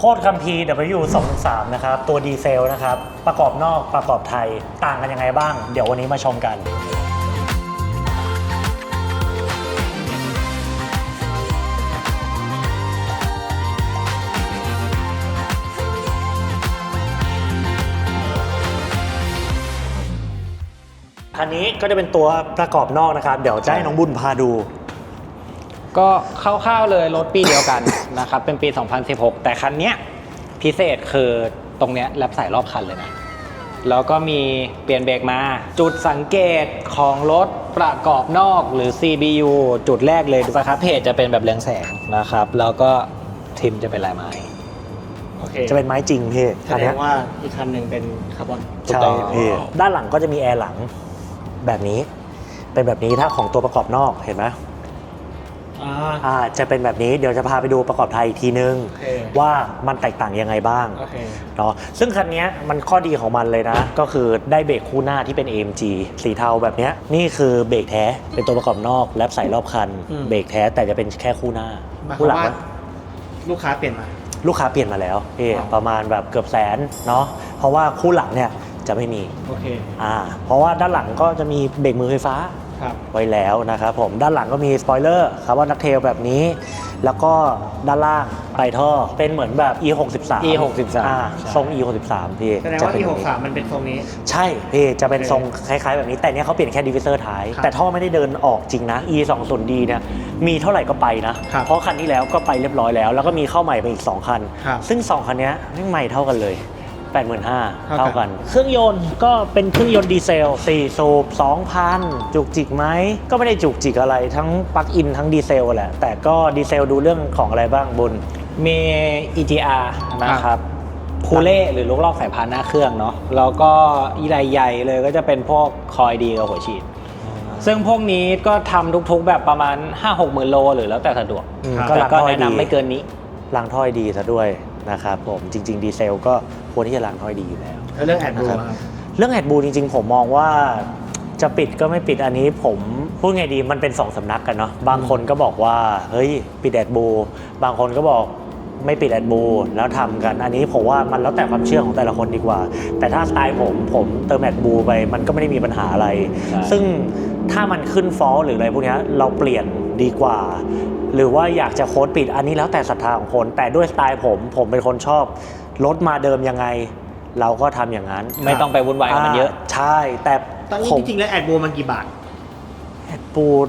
โคตรคัมพีร์ W23 นะครับ ตัวดีเซลนะครับ ประกอบนอกประกอบไทยต่างกันยังไงบ้าง เดี๋ยววันนี้มาชมกันคันนี้ก็จะเป็นตัวประกอบนอกนะครับ เดี๋ยวจะให้น้องบุญพาดู ก็คร่าวๆเลยรถปีเดียวกัน นะครับเป็นปี 2016 แต่คันเนี้ยพิเศษคือตรงเนี้ยแลบใส่รอบคันเลยนะแล้วก็มีเปลี่ยนเบรกมา จุดสังเกตของรถประกอบนอกหรือ CBU จุดแรกเลยสครับเพจจะเป็นแบบเรืองแสงนะครับ แล้วก็ทิมจะเป็นลายไม้ โอเคจะเป็นไม้จริงพี่แสคันดเนี้งยว่าอีกคันหนึ่งเป็นคาร์บอนใช่พี่ด้านหลังก็จะมีแอร์หลังแบบนี้ เป็นแบบนี้ถ้าของตัวประกอบนอกเห็นไหม อ่า อ่าจะเป็นแบบนี้เดี๋ยวจะพาไปดูประกอบไทยอีกทีนึง โอเค ว่ามันแตกต่างยังไงบ้าง โอเค เนาะซึ่งคันเนี้ยมันข้อดีของมันเลยนะ ก็คือได้เบรกคู่หน้าที่เป็น AMG สีเทาแบบเนี้ยนี่คือเบรกแท้เป็นตัวประกอบนอกแลบใส่รอบคัน อืม เบรกแท้แต่จะเป็นแค่คู่หน้าหมายคคู่วามหลังว่ามันลูกค้าเปลี่ยนมา ลูกค้าเปลี่ยนมาแล้วเอะอ๋อประมาณแบบเกือบแสนเนาะเพราะว่าคู่หลังเนี่ยจะไม่มีโอเค อ่าเพราะว่าด้านหลังก็จะมีเบรกมือไฟฟ้าครับ ไว้แล้วนะครับผมด้านหลังก็มีสปอยเลอร์คาร์บอนนักเทลแบบนี้ แล้วก็ด้านล่างปลายท่อเป็นเหมือนแบบ E63 E63 อ่าใช่ทรง E63 พี่แสดงจะว่าเป็นที่แบบนี้63มันเป็นทรงนี้ ใช่พี่จะเป็นทรงคล้ายๆ แบบนี้แต่เนี้ยเขาเปลี่ยนแค่ดิวิเซอร์ท้ายครับแต่ท่อไม่ได้เดินออกจริงนะ E20D เนี่ยมีเท่าไหร่ก็ไปนะครับเพราะคันที่แล้วก็ไปเรียบร้อยแล้ว แล้วก็มีเข้าใหม่ไปอีก 2 คันครับซึ่ง 2 คันเนี้ยไม่งใหม่เท่ากันเลย 85,000เท่ากันเท่ากัน เครื่องยนต์ก็เป็นเครื่องยนต์ดีเซล 4 สูบ 2,000 จุกจิกไหม ก็ไม่ได้จุกจิกอะไรทั้งปลั๊กอินทั้งดีเซลแหละ แต่ก็ดีเซลดูเรื่องของอะไรบ้างบุญมี EGR นะครับคูเล่หรือลูกลอกสายพานหน้าเครื่องเนาะแล้วก็อีรายใหญ่เลยก็จะเป็นพวกคอยดีกับหัวฉีด ซึ่งพวกนี้ก็ทำทุกๆแบบประมาณ 5-6หมื่นโลหรือแล้วแต่สะดวกอืมครับก็แต่ล้างก็ท่อให้แนะดีนำไม่เกินนี้ล้างถ้อยดีซะด้วย นะครับผมจริง ๆ ดีเซลก็ควรที่จะล้างถ้อยดีอยู่แล้ว แล้วเรื่องแอดบูนะครับครับ เรื่องแอดบูจริง ๆ ผมมองว่าจะปิดก็ไม่ปิดอันนี้ผมพูดไงดีมันเป็นสองสำนักกันเนาะบางคนก็บอกว่าเฮ้ยปิดแอดบูบางคนก็บอกไม่ปิดแอดบูแล้วทำกัน อันนี้ผมว่ามันแล้วแต่ความเชื่อของแต่ละคนดีกว่า แต่ถ้าสไตล์ผมผมเติมแอดบูไปมันก็ไม่ได้มีปัญหาอะไร ใช่ ซึ่งถ้ามันขึ้นฟอลหรืออะไรพวกเนี้ยเราเปลี่ยน ดีกว่า หรือว่าอยากจะโค้ดปิดอันนี้แล้วแต่ศรัทธาของคน แต่ด้วยสไตล์ผมผมเป็นคนชอบรถมาเดิมยังไง เราก็ทำอย่างนั้นไม่ต้องไปวุ่นวายกับมันเยอะใช่ แต่ตอนนี้ผมจริงๆแล้วแอดบูมันกี่บาทแอดปูด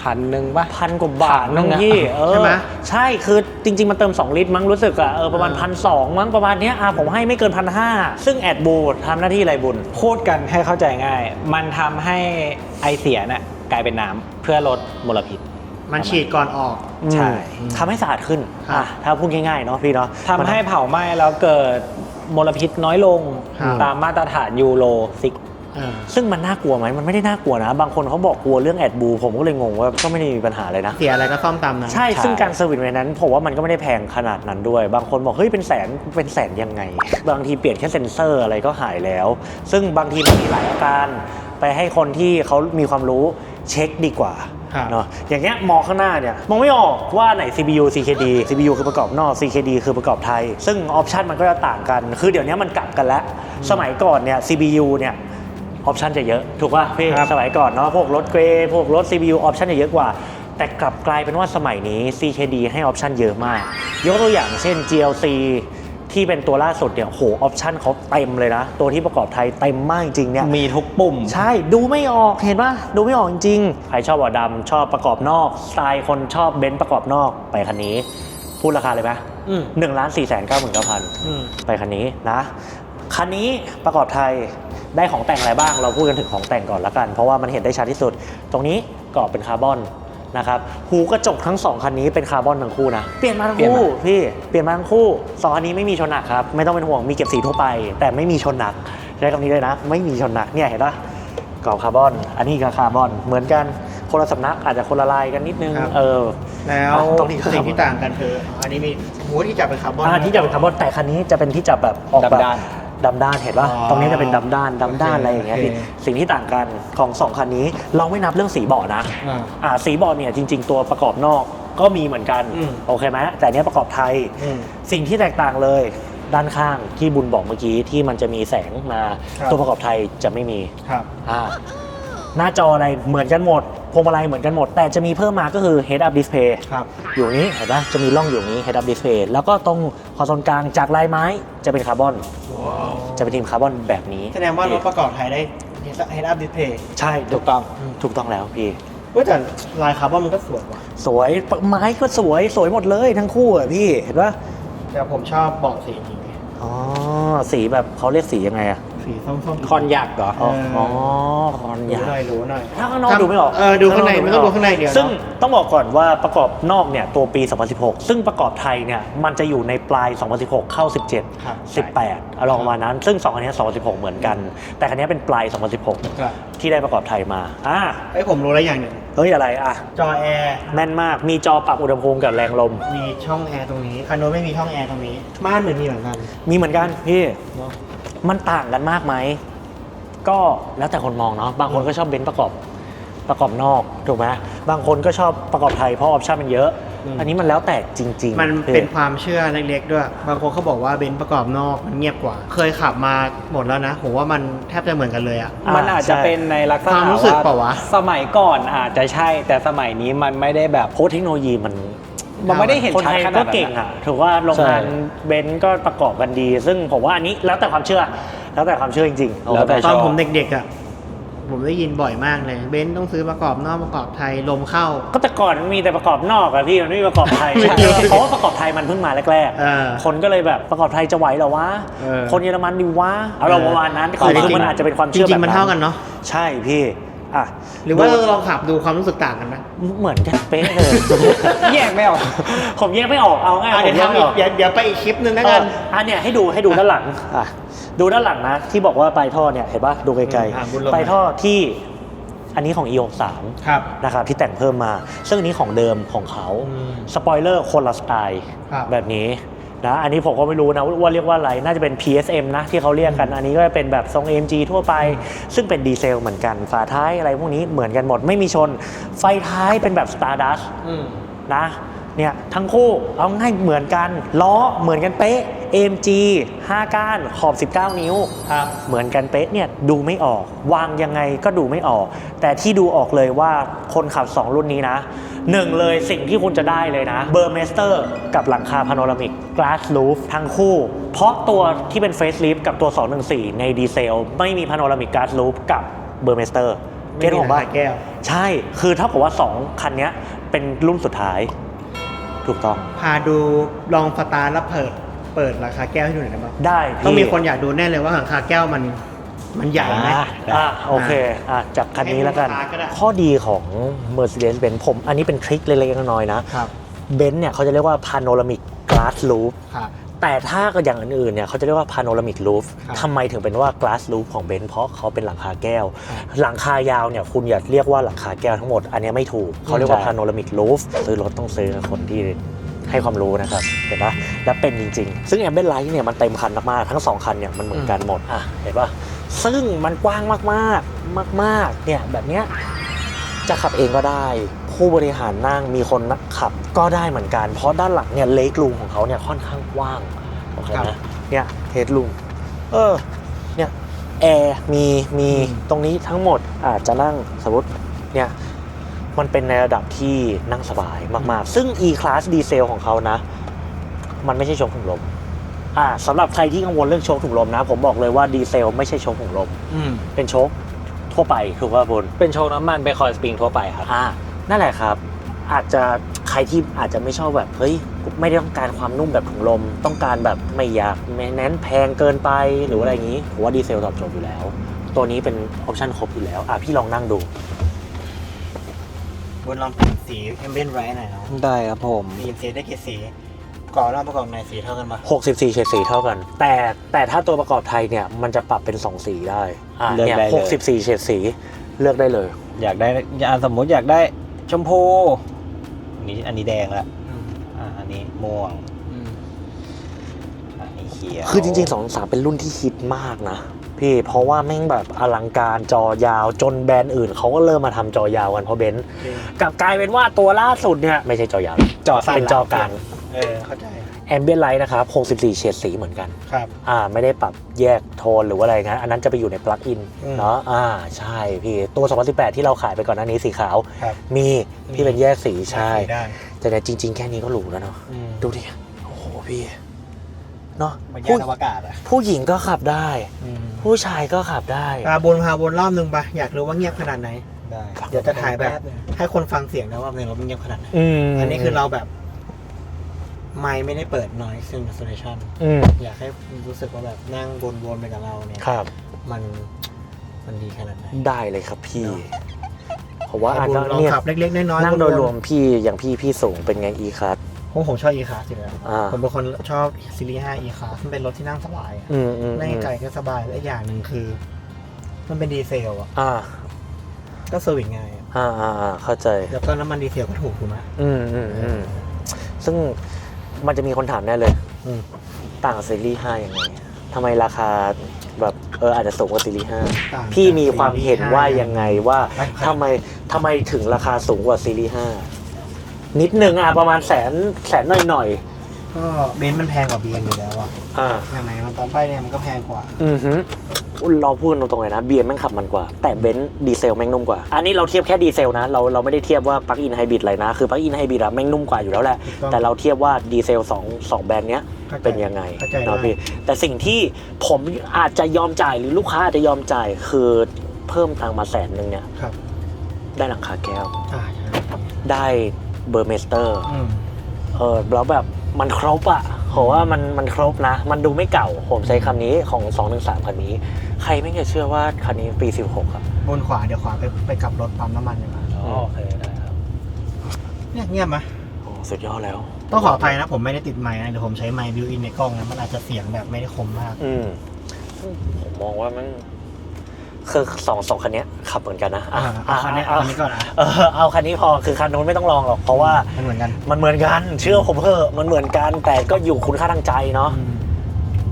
พันหนึ่งป่ะ พันกว่าบาทถังนึมั้งงอะพี่เออใช่ไหมใช่คือจริง ๆ มันเติม 2 ลิตรมั้งรู้สึกอะเออประมาณอ่า พันสองมั้งประมาณเนี้ยอะผมให้ไม่เกินพันห้าซึ่งแอดบูดทำหน้าที่อะไรบุญ พูดกันให้เข้าใจง่าย มันทำให้ไอเสียน่ะกลายเป็นน้ำเพื่อลดมลพิษ มันฉีดก่อนออก ใช่อืมทำให้สะอาดขึ้นครับ อะถ้าพูดง่ายๆเนาะพี่เนาะทำให้เผาไหม้แล้วเกิดมลพิษน้อยลงครับ ตามมาตรฐานยูโรซิกอ่าซึ่งมันน่ากลัวไหมมันไม่ได้น่ากลัวนะ บางคนเขาบอกกลัวเรื่องแอดบู ผมก็เลยงงว่าก็ไม่ได้มีปัญหาเลยนะ เสียอะไรก็ซ่อมตามนั้น ใช่ ใช่ ซึ่งการเซอร์วิสในนั้นผมว่ามันก็ไม่ได้แพงขนาดนั้นด้วย บางคนบอก เฮ้ย เป็นแสน เป็นแสนยังไง บางทีเปลี่ยนแค่เซ็นเซอร์อะไรก็หายแล้ว ซึ่งบางทีมันมีหลายอาการ ไปให้คนที่เขามีความรู้เช็คดีกว่าครับ เนาะอย่างเงี้ยมองข้างหน้าเนี่ยมองไม่ออกว่าไหน CPU CKD CPU คือประกอบนอก CKD คือประกอบไทย ซึ่งออปชันมันก็จะต่างกัน คือเดี๋ยวนี้มันกลับกันแล้ว สมัยก่อนเนี่ย CPU เนี่ยออปชันจะเยอะ ถูกป่ะพี่ครับสมัยก่อนเนาะพวกรถเกรย์พวกรถ CPU ออปชันจะเยอะกว่า แต่กลับกลายเป็นว่าสมัยนี้ CKD ให้ออปชันเยอะมาก ยกตัวอย่างเช่น GLC ที่เป็นตัวล่าสุดเนี่ยโหออปชันเขาเต็มเลยนะ ตัวที่ประกอบไทยเต็มมากจริงๆเนี่ยมีทุกปุ่ม ใช่ดูไม่ออกเห็นปะดูไม่ออกจริงๆใครชอบเบาะดำชอบประกอบนอกสไตล์คนชอบเบนซ์ประกอบนอกไปคันนี้ พูดราคาเลยไหมอืมหนึ่งล้านสี่แสนเก้าหมื่นเก้าพันอืมไปคันนี้นะคันนี้ประกอบไทยได้ของแต่งอะไรบ้าง เราพูดกันถึงของแต่งก่อนละกัน เพราะว่ามันเห็นได้ชัดที่สุด ตรงนี้กรอบเป็นคาร์บอน นะครับหูกระจกทั้งสองคันนี้เป็นคาร์บอนทั้งคู่นะ เปลี่ยนมาทั้งเปลี่ยนคู่มาพี่เปลี่ยนมาทั้งคู่สองคันนี้ไม่มีชนหนักครับ ไม่ต้องเป็นห่วงมีเก็บสีทั่วไป แต่ไม่มีชนหนักใช้คำนี้เลยนะ ไม่มีชนหนักเนี่ยเห็นปะกรอบคาร์บอน อันนี้ก็คาร์บอนเหมือนกันคนละสำนักอาจจะคนละลายกันนิดนึงครับเออ แล้วอะตรงนี้ก็สิ่งที่ต่างกันคือ อันนี้มีหูที่จับเป็นคาร์บอนอ่าที่จะเป็นคาร์บอนแต่คันนี้จะเป็นที่จับแบบออกแบบ ดำด้านดำด้านเห็นป่ะอ๋อตรงนี้จะเป็นดำด้านดำด้านโอเคอะไรอย่างเงี้ยโอเค พี่สิ่งที่ต่างกันของสองคันนี้ เราไม่นับเรื่องสีเบาะนะอ่า อ่าสีเบาะเนี่ยจริง ๆ ตัวประกอบนอกก็มีเหมือนกันอืม โอเคไหมแต่อันเนี้ยประกอบไทย อืม สิ่งที่แตกต่างเลยด้านข้างที่บุญบอกเมื่อกี้ที่มันจะมีแสงมาครับ ตัวประกอบไทยจะไม่มีครับ อ่าหน้าจออะไรเหมือนกันหมดพวงมาลัยเหมือนกันหมด แต่จะมีเพิ่มมาก็คือ head up display ครับ อยู่นี้เห็นปะจะมีร่องอยู่นี้ head up display แล้วก็ตรงคอนโซลกลางจากลายไม้จะเป็นคาร์บอน จะเป็นทีมคาร์บอนแบบนี้แสดงว่ารถประกอบไทยได้ head up display ใช่ถูกต้องถูกต้องแล้วพี่เว้ยแต่ลายคาร์บอนมันก็สวยว่ะสวยไม้ก็สวยสวยหมดเลยทั้งคู่อะพี่เห็นปะแต่ผมชอบเบาะสีนี้อ๋อสีแบบเขาเรียกสียังไงอะ สีส้มๆคอนยักษ์เหรออ๋อเอออ๋อ๋อคอนรู้ยาหน่อยรู้หน่อย ถ้าข้างนอกดูไม่ออกเออดูข้างในไม่ต้องดูข้างในเดียวซึ่งเนอะต้องบอกก่อนว่าประกอบนอกเนี่ยตัวปี 2016 ซึ่งประกอบไทยเนี่ยมันจะอยู่ในปลาย 2016 เข้า17ครับ18อารมณ์ประมาณนั้น ซึ่ง2อันเนี้ย2016 เหมือนกัน แต่คันนี้เป็นปลาย2016ครับที่ได้ประกอบไทยมาอ่าเอ้ยผมรู้แล้วอย่างหนึ่งเฮ้ยอะไรอะจอแอร์แม่นมากมีจอปรับอุณหภูมิกับแรงลม มีช่องแอร์ตรงนี้คันโน้นไม่มีช่องแอร์ตรงนี้ม่านเหมือนมีเหมือนกันมีเหมือนกันพี่ เนาะ มันต่างกันมากไหม ก็แล้วแต่คนมองเนาะบางคนก็ชอบเบนซ์ประกอบประกอบนอกถูกไหมบางคนก็ชอบประกอบไทยเพราะออปชั่นมันเยอะอันนี้มันแล้วแต่จริงๆมันพี่เป็นความเชื่อเล็กๆด้วย บางคนเขาบอกว่าเบนซ์ประกอบนอกมันเงียบกว่า เคยขับมาหมดแล้วนะผมว่ามันแทบจะเหมือนกันเลยอะอ่ามันอาจจะใช่ เป็นในลักษควาณะมรู้สึกเปล่าวะ สมัยก่อนอาจจะใช่ แต่สมัยนี้มันไม่ได้แบบโค้ดเทคโนโลยีมัน มันไม่ได้เห็นคนชัดไทยขนาก็ดนั้นเก่งอะถือว่าโรงงานใช่ เบนซ์ก็ประกอบกันดี ซึ่งผมว่าอันนี้แล้วแต่ความเชื่อ แล้วแต่ความเชื่อจริงๆแล้วแต่โอเคตอนชอบผมเด็กๆอะผมได้ยินบ่อยมากเลย เบนซ์ต้องซื้อประกอบนอกประกอบไทยลมเข้าก็แต่ก่อนมันมีแต่ประกอบนอกอะพี่มันไม่มีประกอบไทยไม่รู้เพราะว่าประกอบไทยมันเพิ่งมาแรกเออคนก็เลยแบบประกอบไทยจะไหวเหรอวะเออคนเยอรมันดีวะเอาเราประมาณนั้นเออคือจริงๆมันอาจจะเป็นความจเชื่อริงๆแบบมันเท่ากันเนาะใช่พี่ อะหรือว่าดูเราลองขับดูความรู้สึกต่างกันไหมเหมือนกันเป๊ะเลยแยกไม่ออกผมแยกไม่ออกเอาง่ายอะผเดี๋ยมวแยกทำไม่อีอกอกเดี๋ยวเดี๋ยวไปอีกคลิปนึงแล้วเอกัอนอันเนี้ยให้ดูให้ดูด้านหลังอะดูด้านหลังนะ ที่บอกว่าปลายท่อเนี่ยเห็นปะดูไกลอะบุญลงๆปลายท่อที่อันนี้ของ e 6ครับ3นะครับที่แต่งเพิ่มมา ซึ่งอันนี้ของเดิมของเขาอืมสปอยเลอร์คนละสไตล์ครับแบบนี้ นะอันนี้ผมก็ไม่รู้นะว่าเรียกว่าอะไร น่าจะเป็น PSM นะที่เขาเรียกกัน อันนี้ก็เป็นแบบทรง AMG ทั่วไป ซึ่งเป็นดีเซลเหมือนกัน ฝาท้ายอะไรพวกนี้เหมือนกันหมด ไม่มีชน ไฟท้ายเป็นแบบ Stardust อืมนะเนี่ยทั้งคู่เอาง่ายเหมือนกันล้อเหมือนกันเป๊ะ AMG 5 ก้านขอบ 19 นิ้วครับเหมือนกันเป๊ะเนี่ยดูไม่ออก วางยังไงก็ดูไม่ออก แต่ที่ดูออกเลยว่าคนขับ 2 รุ่นนี้นะ หนึ่งเลยสิ่งที่คุณจะได้เลยนะเบอร์เมสเตอร์กับหลังคาพาโนรามิก Glass Roof ทั้งคู่ เพราะตัวที่เป็น Face Lift กับตัว 214 ในดีเซล ไม่มีพาโนรามิก Glass Roof กับเบอร์เมสเตอร์เก็ตผมว่าแก้ว ใช่ คือถ้ากับว่า 2 คันเนี้ยเป็นรุ่นสุดท้าย ถูกต้อง พาดูลองสตาร์ทแล้วเปิด เปิดราคาแก้วให้ดูหน่อยได้ไหมได้ ต้องมีพี่คนอยากดูแน่เลยว่าราคาแก้วมัน มันใหญ่ไหม อ่าอะโอเคอะจากคันนี้แล้วกัน ให้ดูราคาก็ได้ ข้อดีของ Mercedes-Benz ผมอันนี้เป็นทริคเล็กๆน้อยๆนะ ครับ เบนซ์เนี่ยเขาจะเรียกว่า Panoramic Glass Roof ครับ แต่ถ้าก็อย่างอื่นๆเนี่ยเขาจะเรียกว่า Panoramic Roof ครับทำไมถึงเป็นว่า Glass Roof ของเบนซ์เพราะเขาเป็นหลังคาแก้วครับหลังคายาวเนี่ยคุณอย่าเรียกว่าหลังคาแก้วทั้งหมด อันเนี้ยไม่ถูก เขาเรียกว่า ใช่ Panoramic Roof ซื้อรถต้องซื้อกับคนที่ ให้ความรู้นะครับ เห็นปะและเป็นจริง ๆ ซึ่ง a m b i e n Light เนี่ยมันเต็มคันมากๆ ทั้งสองคันเนี่ยมันเหมือนกันหมดอะเห็นปะซึ่งมันกว้างมากๆมากๆเนี่ยแบบเนี้ยจะขับเองก็ได้ ผู้บริหารนั่งมีคนนักขับก็ได้เหมือนกัน เพราะด้านหลังเนี่ยเล็กลูมของเขาเนี่ยค่อนข้างกว้างโอเคครัไหมบเนี่ยเฮดลูมเออเนี่ยแอร์มีมีอืมตรงนี้ทั้งหมดอาจจะนั่งสมมติเนี่ย มันเป็นในระดับที่นั่งสบายมาก ๆ ซึ่ง E-Class ดีเซลของเขานะ มันไม่ใช่โชคถุงลมอ่าสำหรับใครที่กังวลเรื่องโชคถุงลมนะ ผมบอกเลยว่าดีเซลไม่ใช่โชคถุงลม อืมเป็นโชคทั่วไปถูกป่ะบน เป็นโชว์น้ำมันเป็นคอยสปริงทั่วไปครับ อ่านั่นแหละครับ อาจจะใครที่อาจจะไม่ชอบแบบเฮ้ยไม่ได้ต้องการความนุ่มแบบถุงลม ต้องการแบบไม่อยากแมนแนนแพงเกินไปหรือว่าอะไรอย่างนี้ผมว่าดีเซลตอบโจทย์อยู่แล้ว ตัวนี้เป็นออปชั่นครบอยู่แล้ว อะพี่ลองนั่งดู บนลองเปลี่ยนสีเอมเบนไรหน่อยเนาะได้ครับผม มีสีได้กี่สีก่อนรอบประกอบในสีเท่ากันปะ64เฉดสีเท่ากัน แต่แต่ถ้าตัวประกอบไทยเนี่ยมันจะปรับเป็น 2 สีได้อ่าเลือกเนี่ยได้เลย 64เฉดสีเลือกได้เลย อยากได้อ่าสมมุติอยากได้ชมพูอันนี้อันนี้แดงละอ่าอันนี้ม่วงอันนี้เขียวคือจริงๆ2 3เป็นรุ่นที่ฮิตมากนะ พี่เพราะว่าแม่งแบบอลังการจอยาวจนแบรนด์อื่นเขาก็เริ่มมาทำจอยาวกันเพราะเบนซ์กลับกลายเป็นว่าตัวล่าสุดเนี่ยไม่ใช่จอยาวจอสั้นเป็นจอกลางเออเข้าใจแอมเบียนไลท์นะครับ64 เฉดสีเหมือนกันครับอ่าไม่ได้ปรับแยกโทนหรือว่าอะไรงั้นอันนั้นจะไปอยู่ในปลั๊กอินอืมเนาะอ่าใช่พี่ตัว 2018 ที่เราขายไปก่อนหน้านี้สีขาวครับมีที่เป็นแยกสีใช่ได้แต่เนี่ยจริง ๆ แค่นี้ก็หรูแล้วเนาะอืมดูดิโอ้โหพี่ เนาะมันแยผู้กอวกาศอะผู้หญิงก็ขับได้อืมผู้ชายก็ขับได้พาบนพาบนรอบนึงปะอยากรู้ว่าเงียบขนาดไหนได้เดี๋ยวจะถ่ายแบบ ให้คนฟังเสียงนะว่าในรถมันเงียบขนาดไหนอืมอันนี้คือเราแบบ ไม่ไม่ได้เปิด noise cancellation อืมอยากให้รู้สึกว่าแบบนั่งวนๆไปกับเราเนี่ยครับ มันมันดีขนาดไหนได้เลยครับพี่เนอะผมว่าให้อาจบุจะญลองเนี่ยขับเล็กๆน้อยๆนั่งโดยวนๆรวมพี่อย่างพี่พี่สูงเป็นไงอีคัส ผมผมชอบ e class อยู่แล้วอ่า ผมเป็นคนชอบซีรีส์5 e class มันเป็นรถที่นั่งสบายอะอืมอืมนั่งอืมไกลก็สบายและอีกอย่างหนึ่งคือ มันเป็นดีเซลอะอ่าก็เซอร์วิสง่ายอะอ่าอ่าอ่าเข้าใจ แล้วก็น้ำมันดีเซลก็ถูกถูกไหมอืมอืมอืมซึ่งมันจะมีคนถามแน่เลย อืมต่างกับซีรีส์5ยังไงทำไมราคาแบบเอออาจจะสูงกว่าซีรีส์ต่าง5จากพี่มีความเห็นซีรีส์ว่า5ยังไงว่าไม่ทำไมทำไมถึงราคาสูงกว่าซีรีส์5 นิดนึงอะประมาณแสนแสนหน่อยหน่อยก็เบนซ์มันแพงกว่า BM อยู่แล้วอะๆอ่าอย่างไหนมันตอนไปเนี่ยมันก็แพงกว่า อือฮึเราพูดตรงๆเลยนะเบียร์แม่งขับมันกว่า แต่เบนซ์ดีเซลแม่งนุ่มกว่า อันนี้เราเทียบแค่ดีเซลนะ เราเราไม่ได้เทียบว่าปลั๊กอินไฮบริดอะไรนะ คือปลั๊กอินไฮบริดอะแม่งนุ่มกว่าอยู่แล้วแหละ ถูกต้อง แต่เราเทียบว่าดีเซลสองสองแบรนด์เนี้ยเข้าใจเป็นยังไงเข้าใจเนาะได้พี่แต่สิ่งที่ผมอาจจะยอมจ่ายหรือลูกค้าอาจจะยอมจ่าย คือเพิ่มตังค์มาแสนหนึ่งเนี่ยครับ ได้หลังคาแก้ว อ่าใช่ได้ เบอร์เมสเตอร์อืมเออแล้วแบบมันครบอะผมว่ามันมันครบนะ มันดูไม่เก่า ผมใช้คำนี้ของ213คันนี้ ใครไม่จะเชื่อว่าคันนี้ปี 16 ครับ บนขวาเดี๋ยวขวาไปไปกลับรถปั๊มน้ำมันดีกว่าอ๋อโอเคได้ครับเนี่ยเงียบไหมโอ้สุดยอดแล้ว ต้องขออภัยนะผมไม่ได้ติดไมค์นะเดี๋ยวผมใช้ไมค์บิวอินในกล้องนะมันอาจจะเสียงแบบไม่ได้คมมาก อืมผมมองว่ามัน คือสองสองคันเนี้ยขับเหมือนกันนะอ่าเอาคันนี้เอาคันนี้ก่อนอะเออเอาคันนี้พอคือคันนู้นไม่ต้องลองหรอกเพราะว่ามันเหมือนกันมันเหมือนกัน เชื่อผมเถอะมันเหมือนกันแต่ก็อยู่คุณค่าทางใจเนาะอืม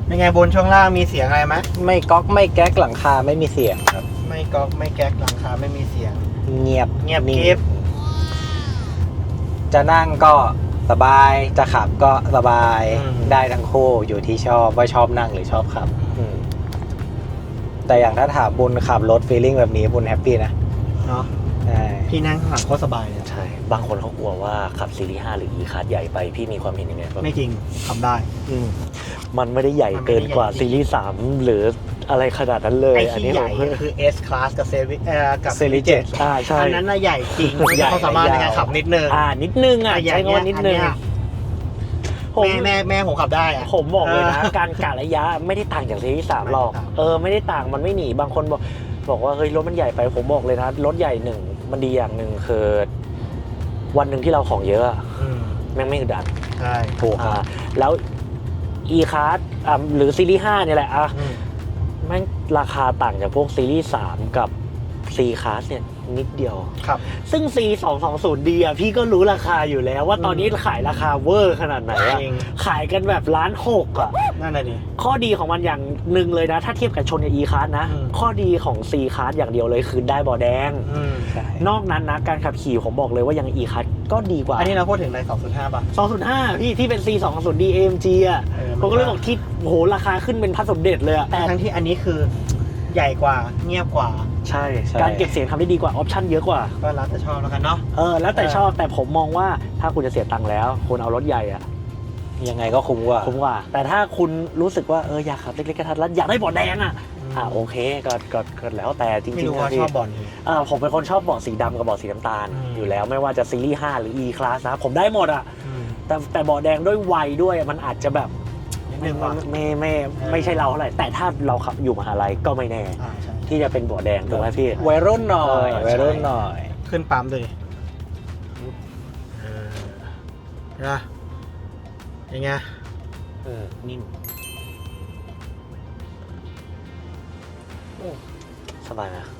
เป็นไงบนช่วงล่างมีเสียงอะไรไหมไม่ก๊อกไม่แก๊กหลังคาไม่มีเสียงครับ ไม่ก๊อกไม่แก๊กหลังคาไม่มีเสียง เงียบเงียบนิ่กริบจะนั่งก็สบายจะขับก็สบายอืมได้ทั้งคู่อยู่ที่ชอบว่าชอบนั่งหรือชอบขับอืม แต่อย่างถ้าถามบุญขับรถฟีลลิ่งแบบนี้บุญแฮปปี้นะเนาะใช่พี่นั่งข้างหลังโคตรสบายเลยอะใช่ บางคนเขากลัวว่าขับซีรีส์5หรือ e คัสใหญ่ไป พี่มีความเห็นยังไงบ้างไม่จริงทำได้ อืมมันไม่ได้ใหญ่เกินกว่ามันไม่ได้ใหญ่จริงซีรีส์3หรืออะไรขนาดนั้นเลย ไอ้อันที่นี้ใหญ่ผมอะคือ S class กับเซเว่นเอ่อกับซีรีส์เจ็ดอ่าใช่ อันนั้นน่ะใหญ่จริงมันใหญ่จะความสามารถในการยาวขับนิดนึงอ่านิดนึงอะแต่อย่ใช้งคำว่านิดนึง อัเย ผม แม่แม่แม่ผมขับได้อะ ผมบอกเลยนะออการกะระยะไม่ได้ต่างจากซีรีส์สามหรอก ไม่ได้ต่าง เออไม่ได้ต่างมันไม่หนีบางคนบอก บอกว่าเฮ้ยรถมันใหญ่ไปผมบอกเลยนะรถใหญ่หนึ่งมันดีอย่างหนึ่งคือวันหนึ่งที่เราของเยอะอะอืมแม่งไม่อึดอัดใช่ถูกครับอ่าแล้ว e c a r อ่าหรือซีรีส์5เนี่ยแหละอะอืมแม่งราคาต่างจากพวกซีรีส์3กับ C class เนี่ย นิดเดียว ครับ ซึ่ง C 2 2 0 D อะพี่ก็รู้ราคาอยู่แล้ว ว่าตอนนี้ขายราคาเวอร์ขนาดไหนอะจริง ขายกันแบบล้านหกอะ นั่นแหละดิ ข้อดีของมันอย่างหนึ่งเลยนะ ถ้าเทียบกับชนกับ E class นะ อืม ข้อดีของ C class อย่างเดียวเลยคือได้เบอแดง อืมใช่นอกนั้นนะการขับขี่ผมบอกเลยว่ายัง E class ก็ดีกว่าอันนี้เราพูดถึงใน205ป่ะ205 พี่ที่เป็น C 2 2 0 D AMG อะเออผมก็เลยบอกที่โหราคาขึ้นเป็นพัสมเด็จเลยอะแต่ทั้งที่อันนี้คือ ใหญ่กว่า เงียบกว่า ใช่ใช่การเก็บเสียงทำได้ดีกว่า ออปชั่นเยอะกว่า ก็แล้วแต่ชอบแล้วกันเนาะ เออ แล้วแต่เออ ชอบแต่ผมมองว่าถ้าคุณจะเสียตังค์แล้วคุณเอารถใหญ่อะยังไงก็คุ้มกว่าคุ้มกว่า แต่ถ้าคุณรู้สึกว่าเอออยากขับเล็กๆกระทัดรัดอยากได้เบาะแดงอะอ่าโอเคก็ก็ก็แล้วแต่จริงไม่ๆรู้นะว่าพี่ชอบบอลนี้ อ่าผมเป็นคนชอบเบาะสีดำกับเบาะสีน้ำตาล อืม อยู่แล้วไม่ว่าจะซีรีส์5หรือ E class นะผมได้หมดอะอืมแต่แต่เบาะแดงด้วยวัยด้วยมันอาจจะแบบนิด ไม่นึงว่ะไม่ไม่ไม่ไม่ใช่เราเท่าไหร่แต่ถ้าเราขับอยู่มหาลัยก็ไม่แน่ อ่าใช่ที่จะเป็นเบาะแดงถูกไหมพี่วัยรุ่นหน่อยเออวัยรุ่นใช่หน่อยขึ้นปั๊มด้วยดิเออนะยังไงเออนิ่มสบายนะก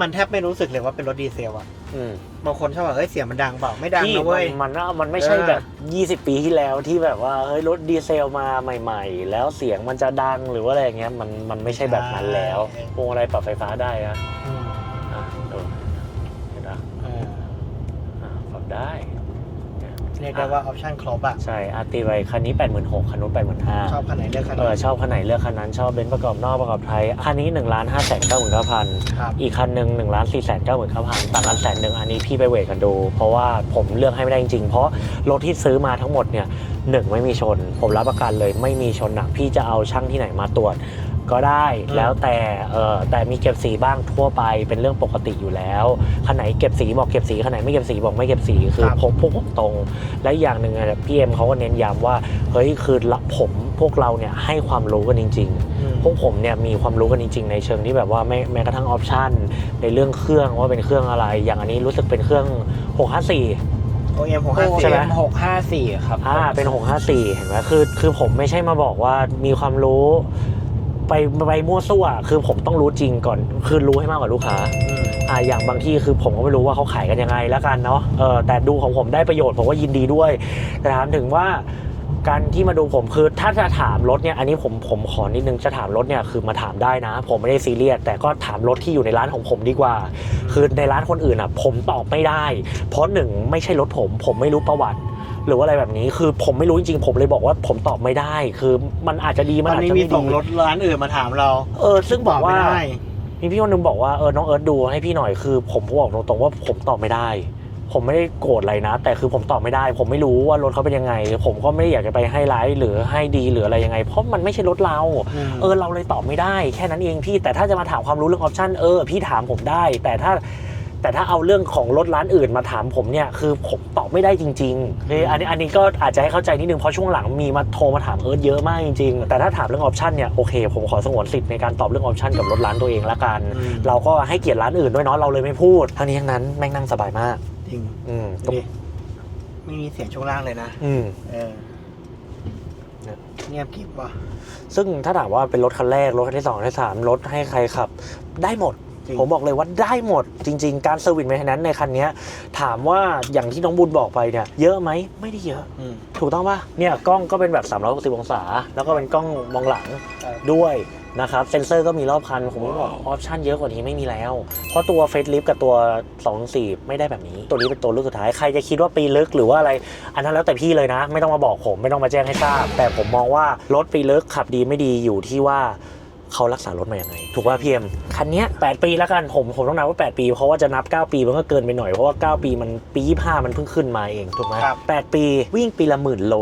มันแทบไม่รู้สึกเลยว่าเป็นรถดีเซลอะอืมบางคนชอบว่าเฮ้ยเสียงมันดังเปล่าไม่ดังที่นะเว้ย มันมันมันไม่ใช่เออ แบบ 20 ปีที่แล้วที่แบบว่าเฮ้ยรถดีเซลมาใหม่ ๆ แล้วเสียงมันจะดังหรือว่าอะไรอย่างเงี้ยมันมันไม่ใช่แบบนั้นแล้วพวงอะไรปรับไฟฟ้าได้นะอืม รียกได้ว่าออปชั่นครบอะใช่อาตีไว้คันนี้ 86,000คันนู้น85,000ชอบคันไหนเลือกคันเอนั้อนชอบคันไหนเลือกคันนั้นชอบเบนซ์ประกอบนอกประกอบไทยคันนี้1นึ่งล้านห้าแสนเก้าหมื่นเก้าพันครับอีกคันหนึ่งหนึ่งล้านสี่แสนเก้าหมื่นเก้าพันต่างกันแสนหนึ่งอันนี้พี่ไปเวทกันดู เพราะว่าผมเลือกให้ไม่ได้จริงๆ เพราะรถที่ซื้อมาทั้งหมดเนี่ยหนึ่งไม่มีชน ผมรับประกันเลยไม่มีชนหนักพี่จะเอาช่างที่ไหนมาตรวจ ก็ได้อืมแล้วแต่เออแต่มีเก็บสีบ้างทั่วไปเป็นเรื่องปกติอยู่แล้วคันไหนเก็บสีบอกเก็บสีคันไหนไม่เก็บสีบอกไม่เก็บสีคือพกพวกผมตรง และอีกอย่างหนึ่งอะพี่เอ็มเขาก็เน้นย้ำว่าเฮ้ยคือละผมพวกเราเนี่ยให้ความรู้กันจริงๆอืมพวกผมเนี่ยมีความรู้กันจริง ๆ ในเชิงที่แบบว่าไม่แม้กระทั่งออปชันในเรื่องเครื่องว่าเป็นเครื่องอะไร อย่างอันนี้รู้สึกเป็นเครื่อง 654โอเอ็มหกห้าโอสิใช่บไหมหกห้าสี่ครับอ่าเป็น 654 เห็นไหมคือคือผมไม่ใช่มาบอกว่ามีความรู้ ไปไปมั่วซั่วคือผมต้องรู้จริงก่อน คือรู้ให้มากกว่าลูกค้าอ่าอย่างบางที่คือผมก็ไม่รู้ว่าเขาขายกันยังไงแล้วกันเนาะเออแต่ดูของผมได้ประโยชน์ผมก็ยินดีด้วยแต่ถามถึงว่าการที่มาดูผมคือถ้าจะถามรถเนี่ยอันนี้ผมผมขอนิดนึงจะถามรถเนี่ยคือมาถามได้นะ ผมไม่ได้ซีเรียสแต่ก็ถามรถที่อยู่ในร้านของผมดีกว่า คือในร้านคนอื่นอะผมตอบไม่ได้ เพราะหนึ่งไม่ใช่รถผม ผมไม่รู้ประวัติ หรือว่าอะไรแบบนี้คือผมไม่รู้จริงๆผมเลยบอกว่าผมตอบไม่ได้ คือมันอาจจะดีมันวันอาจนี้จะมีไม่ส่งดีรถร้านอื่นมาถามเราเออซึ่งบอกว่าไม่ได้ มีพี่คนหนึงบอกว่าเออน้องเอิร์ธดูให้พี่หน่อยคือผมบอกตรงๆว่าผมตอบไม่ได้ ผมไม่ได้โกรธอะไรนะ แต่คือผมตอบไม่ได้ ผมไม่รู้ว่ารถเขาเป็นยังไง ผมก็ไม่ได้อยากจะไปให้ร้ายหรือให้ดีหรืออะไรยังไง เพราะมันไม่ใช่รถเราอืมเออเราเลยตอบไม่ได้แค่นั้นเองพี่แต่ถ้าจะมาถามความรู้เรื่องออปชั่นเออพี่ถามผมได้ แต่ถ้า แต่ถ้าเอาเรื่องของรถร้านอื่นมาถามผมเนี่ยคือผมตอบไม่ได้จริงๆคืออันนี้อันนี้ก็อาจจะให้เข้าใจนิดนึงเพราะช่วงหลังมีมาโทรมาถามเอิร์ธเยอะมากจริงๆ แต่ถ้าถามเรื่องออปชั่นเนี่ยโอเคผมขอสงวนสิทธิ์ในการตอบเรื่องออปชั่นกับรถร้านตัวเองละกันอืมเราก็ให้เกียรติร้านอื่นด้วยเนาะเราเลยไม่พูดทั้งนี้ทั้งนั้นแม่งนั่งสบายมาก จริงอืมดูดิไม่มีเสียงช่วงล่างเลยนะ อืม เออเงียบกริบว่ะซึ่งถ้าถามว่าเป็นรถคันแรกรถคันที่สองคันที่สามรถให้ใครขับ ได้หมด จริง ผมบอกเลยว่าได้หมดจริง ๆ การเซอร์วิสเมนเทนแนนในคันเนี้ยถามว่าอย่างที่น้องบุญบอกไปเนี่ยเยอะไหมไม่ได้เยอะ อืม ถูกต้องปะเนี่ยกล้องก็เป็นแบบ 360 องศา แล้วก็เป็นกล้องมองหลังใช่ด้วยนะครับ เซนเซอร์ก็มีรอบคัน ผมก็บอกออปชันเยอะกว่านี้ไม่มีแล้ว เพราะตัวเฟสลิฟกับตัว2.4ไม่ได้แบบนี้ ตัวนี้เป็นตัวรุ่นสุดท้าย ใครจะคิดว่าปีลึกหรือว่าอะไร อันนั้นแล้วแต่พี่เลยนะ ไม่ต้องมาบอกผมไม่ต้องมาแจ้งให้ทราบ แต่ผมมองว่ารถปีลึกขับดีไม่ดีอยู่ที่ว่า เขารักษารถมาอย่างไง ถูกป่ะพี่เอ็มคันเนี้ย8ปีแล้วกันผมผมต้องนับว่า 8 ปี เพราะว่าจะนับ 9 ปีมันก็เกินไปหน่อย เพราะว่า 9 ปีมันปี25มันเพิ่งขึ้นมาเองถูกไหมครับ8ปีวิ่งปีละหมื่นโล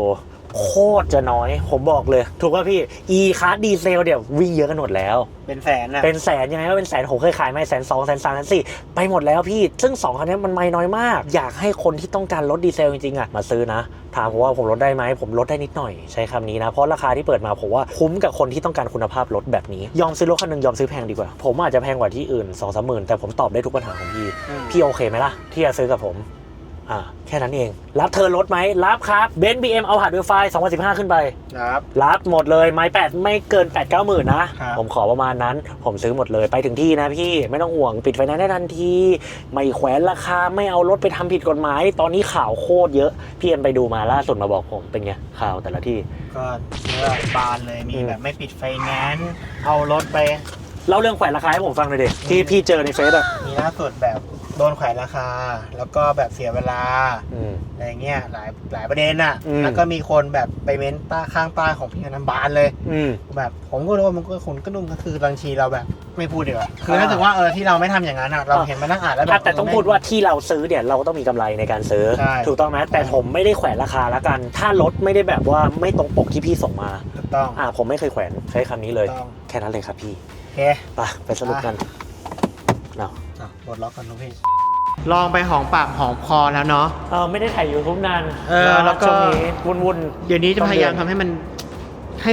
โคตรจะน้อย ผมบอกเลย ถูกป่ะพี่ e คาร์ดีเซลเดี๋ยววิ่งเยอะกันหมดแล้ว เป็นแสนนะเป็นแสนยังไงก็เป็นแสนผมเคยขายมาแสนสองแสนสามแสนสี่ไปหมดแล้วพี่ ซึ่งสองคันนี้มันไม่น้อยมาก อยากให้คนที่ต้องการลดดีเซลจริงๆอะมาซื้อนะ ถามผมว่าผมลดได้ไหมผมลดได้นิดหน่อยใช้คำนี้นะ เพราะราคาที่เปิดมาผมว่าคุ้มกับคนที่ต้องการคุณภาพรถแบบนี้ ยอมซื้อรถคันหนึงยอมซื้อแพงดีกว่า ผมอาจจะแพงกว่าที่อื่น2องสามหมื่นแต่ผมตอบได้ทุกปัญหาของพี่อืมพี่โอเคไหมล่ะที่จะซื้อกับผม อ่าแค่นั้นเอง รับเธอรถไหมรับครับเบนซ์บีเอ็มเอาหัดเวลไฟ2015 ขึ้นไป ครับ รับหมดเลยไม้แปดไม่เกิน8ปดเก้าหมื่นนะ ครับ ผมขอประมาณนั้น ผมซื้อหมดเลยไปถึงที่นะพี่ไม่ต้องห่วงปิดไฟแนนซ์ได้ทันที ไม่แขวนราคาไม่เอารถไปทำผิดกฎหมาย ตอนนี้ข่าวโคตรเยอะ พี่เอ็มไปดูมาล่าสุดมาบอกผมเป็นไงข่าวแต่ละที่ ก็เนื้อบานเลยมีอืม แบบไม่ปิดไฟแนนซ์เอารถไป เล่าเรื่องแขวนราคาให้ผมฟังหน่อยดิที่พี่เจอในเฟซอะมีล่าสุดแบบ โดนแขวนราคา แล้วก็แบบเสียเวลาอืม อะไรเงี้ยหลายหลายประเด็นอะ อืม แล้วก็มีคนแบบไปเม้นใต้ข้างใต้ของพี่อนันต์บานเลย อืม แบบผมก็รู้ว่ามันก็คนก็นุ่มก็คือบางทีเราแบบไม่พูดดีกว่าคือถ้าถือว่าเออที่เราไม่ทำอย่างนั้นอะเราเห็นมานั่งอ่านแล้วแบอะบ แต่ต้องพูดว่าที่เราซื้อเนี่ยเราก็ต้องมีกำไรในการซื้อ ใช่ ถูกต้องไหมแต่ผมไม่ได้แขวนราคาละกัน ถ้ารถไม่ได้แบบว่าไม่ตรงปกที่พี่ส่งมา ถูกต้องอ่าผมไม่เคยแขวนใช้คำนี้เลย ถูกต้องแค่นั้นเลยครับพี่โอเค ไปไปสรุปกันเนาะอะ ปลดล็อกกันลูกพี่ลองไปหอมปากหอมคอแล้วเนาะ เออไม่ได้ถ่ายยูทูบนานเออแล้วก็ ช่วงนี้วุ่นเดี๋ยวนี้จะต้องพยายามเดือนทำให้มันให้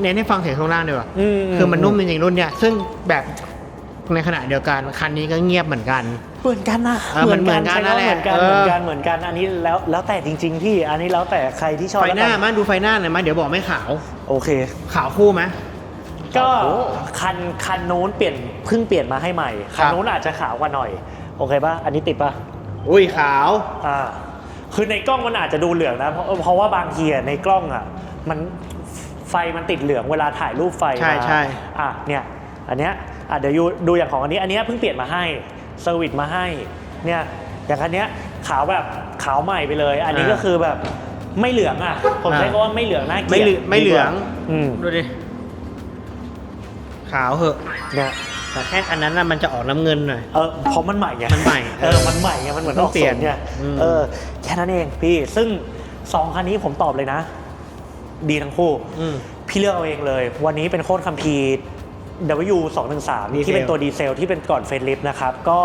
เน้นให้ฟังเสียงข้างล่างดีกว่าๆอืคือมันนุ่มจริงๆรุ่นเนี้ยซึ่งแบบในขณะเดียวกันคันนี้ก็เงียบเหมือนกัน เหมือนกันนะเออมันเหมือนกันใช้คำว่านั่นแหละเหมือนกันเอเหมืออนกันเหมือนกันอันนี้แล้วแล้วแต่จริง ๆ พี่อันนี้แล้วแต่ใครที่ชอบไฟหน้าแล้วกัมาดูไฟหน้าหน่อยมาเดี๋ยวบอกไม่ขาว โอเค ขาวคู่ไหม ก็โอ้คันคันนู้นเปลี่ยนเพิ่งเปลี่ยนมาให้ใหม่ครัคันบนู้นอาจจะขาวกว่าหน่อย โอเคป่ะ อันนี้ติดป่ะ อุ้ยขาว อ่า คือในกล้องมันอาจจะดูเหลืองนะ เพราะเพราะว่าบางทีอะในกล้องอะ มันไฟมันติดเหลืองเวลาถ่ายรูปไฟใช่มาใช่อะเนี่ย อันเนี้ยอะเดี๋ยวยูดูอย่างของอันนี้ อันเนี้ยเพิ่งเปลี่ยนมาให้เซอร์วิสมาให้ เนี่ย อย่างอันเนี้ยขาวแบบขาวใหม่ไปเลย อันนี้ก็คือแบบไม่เหลืองอะ ผมใช้คำว่าไม่เหลืองน่าเกลีไม่ยดเหลืองไม่เหลืองดีกว่าอืมดูดิ ขาวเหอะ เนี่ยแต่แค่อันนั้นน่ะมันจะออกน้ำเงินหน่อย เออเพราะมันใหม่ไงมันใหม่เออมันใหม่ไงมันเหมือนต้ออองกเปลี่เสียยนงเนี่ยอืม เออแค่นั้นเองพี่ซึ่งสองคันนี้ผมตอบเลยนะ ดีทั้งคู่ อืม พี่เลือกเอาเองเลย วันนี้เป็นโค้ดคัมภีร์ W 2 1 3ดีเซลที่เป็นตัวดีเซลที่เป็นก่อนเฟรนลิฟนะครับ ก็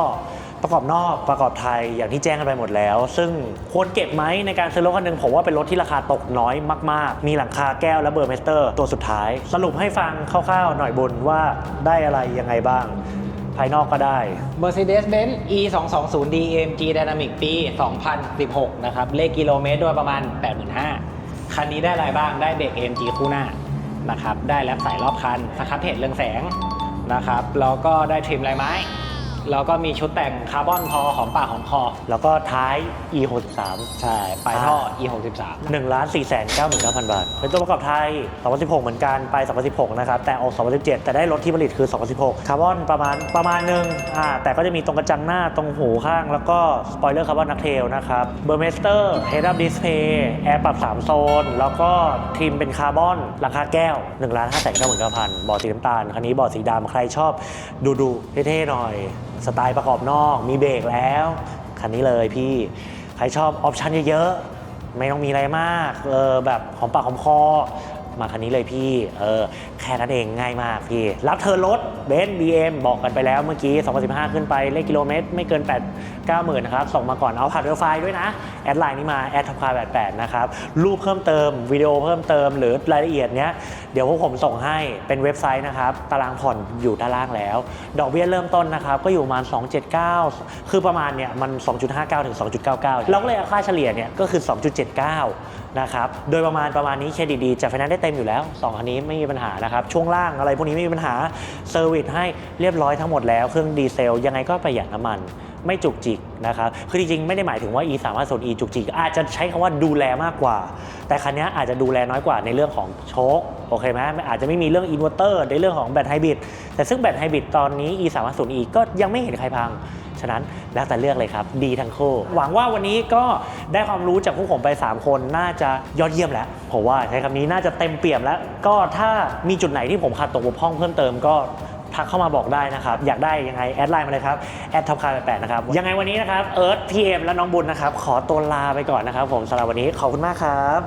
ประกอบนอกประกอบไทยอย่างที่แจ้งกันไปหมดแล้ว ซึ่งควรเก็บไหมในการซื้อรถคันหนึ่งผมว่าเป็นรถที่ราคาตกน้อยมาก ๆ มีหลังคาแก้วและเบอร์เมสเตอร์ ตัวสุดท้าย สรุปให้ฟังคร่าวๆหน่อยบนว่าได้อะไรยังไงบ้าง ภายนอกก็ได้ Mercedes-Benz E 2 2 0 D AMG Dynamic ปี 2016 นะครับ เลขกิโลเมตรด้วยประมาณ 85,000 คันนี้ได้อะไรบ้างได้เบรก AMG คู่หน้านะครับได้แลปสายรอบคันสครับเพจเรืองแสงนะครับแล้วก็ได้ทริมลายไม้ แล้วก็มีชุดแต่งคาร์บอนพอหอมปากหอมคอ แล้วก็ท้าย e 6 3ใช่ปลายท่อ E 63 1ล้าน4แสน9 9 0 0 0 บาท เป็นตัวประกอบไทย 2016 เหมือนกันไป 2016 นะครับ แต่ออก 2017 แต่ได้รถที่ผลิตคือ 2016 คาร์บอนประมาณประมาณหนึ่งอ่าแต่ก็จะมีตรงกระจังหน้าตรงหูข้าง แล้วก็สปอยเลอร์คาร์บอนนักเทลนะครับเบอร์เมสเตอร์เฮดอัพดิสเพย์แอร์ปรับ 3 โซน แล้วก็ทริมเป็นคาร์บอนราคาแก้ว1ล้าน5แสน9 9 0 0 0บอร์ดสีน้ำตาลคันนี้บอร์ดสีดำใครชอบดูดูๆเท่ๆหน่อยสไตล์ประกอบนอกมีเบรกแล้ว คันนี้เลยพี่ใครชอบออปชันเยอะๆ ไม่ต้องมีอะไรมากเออแบบหอมปากหอมคอ มาคันนี้เลยพี่เออแค่นั้นเองง่ายมากพี่ รับเธอรถเบนซ์บีเอ็มบอกกันไปแล้วเมื่อกี้ 2015 ขึ้นไปเลขกิโลเมตร ไม่เกิน 8 9 0,000นะครับ ส่งมาก่อนเอาผ่านเวลไฟด้วยนะ แอดไลน์นี้มาแอดทับคา88 นะครับ รูปเพิ่มเติม วิดีโอเพิ่มเติมหรือรายละเอียดเนี้ย เดี๋ยวพวกผมส่งให้เป็นเว็บไซต์นะครับ ตารางผ่อนอยู่ด้านล่างแล้ว ดอกเบี้ยเริ่มต้นนะครับ ก็อยู่ประมาณ 279 คือประมาณเนี่ยมัน 2.59 ถึง 2.99 เราก็เลยเอาค่าเฉลี่ยเนี่ยก็คือ 2.79 นะครับ โดยประมาณประมาณนี้เครดิตดีจัดไฟแนนซ์ได้เต็มอยู่แล้ว2คันนี้ไม่มีปัญหานะครับ ช่วงล่างอะไรพวกนี้ไม่มีปัญหาเซอร์วิสให้เรียบร้อยทั้งหมดแล้ว เครื่องดีเซลยังไงก็ประหยัดน้ำมันไม่จุกจิกนะครับ คือจริงๆ ไม่ได้หมายถึงว่า e 3 5 0 e จุกจิก อาจจะใช้คำว่าดูแลมากกว่า แต่คันนี้อาจจะดูแลน้อยกว่าในเรื่องของโชคโอเคไหมอาจจะไม่มีเรื่องอินเวอร์เตอร์ในเรื่องของแบตไฮบริด แต่ซึ่งแบตไฮบริดตอนนี้ e 3 5 0 e ก็ยังไม่เห็นใครพัง ฉะนั้นแล้วแต่เลือกเลยครับ ดีทั้งคู่ หวังว่าวันนี้ก็ได้ความรู้จากพวกผมไป 3 คนน่าจะยอดเยี่ยมแล้วผมว่าใช้คำนี้น่าจะเต็มเปี่ยมแล้ว ก็ถ้ามีจุดไหนที่ผมขาดตกบกพร่องเพิ่มเติมก็ทักเข้ามาบอกได้นะครับ อยากได้ยังไง แอดไลน์มาเลยครับ แอดท็อปคาร์แปดนะครับ ยังไงวันนี้นะครับ เอิร์ธพีเอ็มและน้องบุญนะครับ ขอตัวลาไปก่อนนะครับผมสำหรับวันนี้ขอบคุณมากครับ